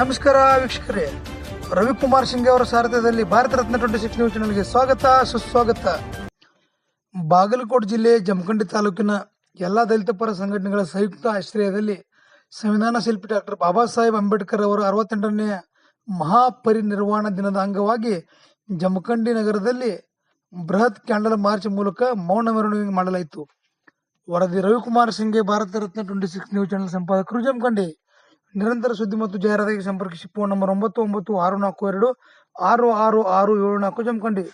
ನಮಸ್ಕಾರ ವೀಕ್ಷಕರೇ. ರವಿಕುಮಾರ್ ಸಿಂಗ್ ಅವರ ಸಾರಥ್ಯದಲ್ಲಿ Bharat Ratna twenty six news ಚಾನಲ್ಗೆ ಸ್ವಾಗತ, ಸುಸ್ವಾಗತ. ಬಾಗಲಕೋಟೆ ಜಿಲ್ಲೆ ಜಮಖಂಡಿ ತಾಲೂಕಿನ ಎಲ್ಲ ದಲಿತ ಪರ ಸಂಘಟನೆಗಳ ಸಂಯುಕ್ತ ಆಶ್ರಯದಲ್ಲಿ ಸಂವಿಧಾನ ಶಿಲ್ಪಿ ಡಾಕ್ಟರ್ ಬಾಬಾ ಸಾಹೇಬ್ ಅಂಬೇಡ್ಕರ್ ಅವರ ಅರವತ್ತೆಂಟನೇ ಮಹಾಪರಿನಿರ್ವಾಣ ದಿನದ ಅಂಗವಾಗಿ ಜಮಖಂಡಿ ನಗರದಲ್ಲಿ ಬೃಹತ್ ಕ್ಯಾಂಡಲ್ ಮಾರ್ಚ್ ಮೂಲಕ ಮೌನ ಮೆರವಣಿಗೆ ಮಾಡಲಾಯಿತು. ವರದಿ Ravikumar ಸಿಂಗೆ Bharat Ratna twenty six news channel ಸಂಪಾದಕರು Jamkhandi. ನಿರಂತರ ಸುದ್ದಿ ಮತ್ತು ಜಾಹೀರಾತಿಗೆ ಸಂಪರ್ಕಿಸಿ ಫೋನ್ ನಂಬರ್ ಒಂಬತ್ತು ಒಂಬತ್ತು ಆರು ನಾಲ್ಕು ಎರಡು ಆರು ಆರು ಆರು ಏಳು ನಾಲ್ಕು ಜಮಖಂಡಿ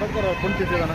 ಬರ್ತಾರ ಕುಂತಿದ್ದೀವಣ್ಣ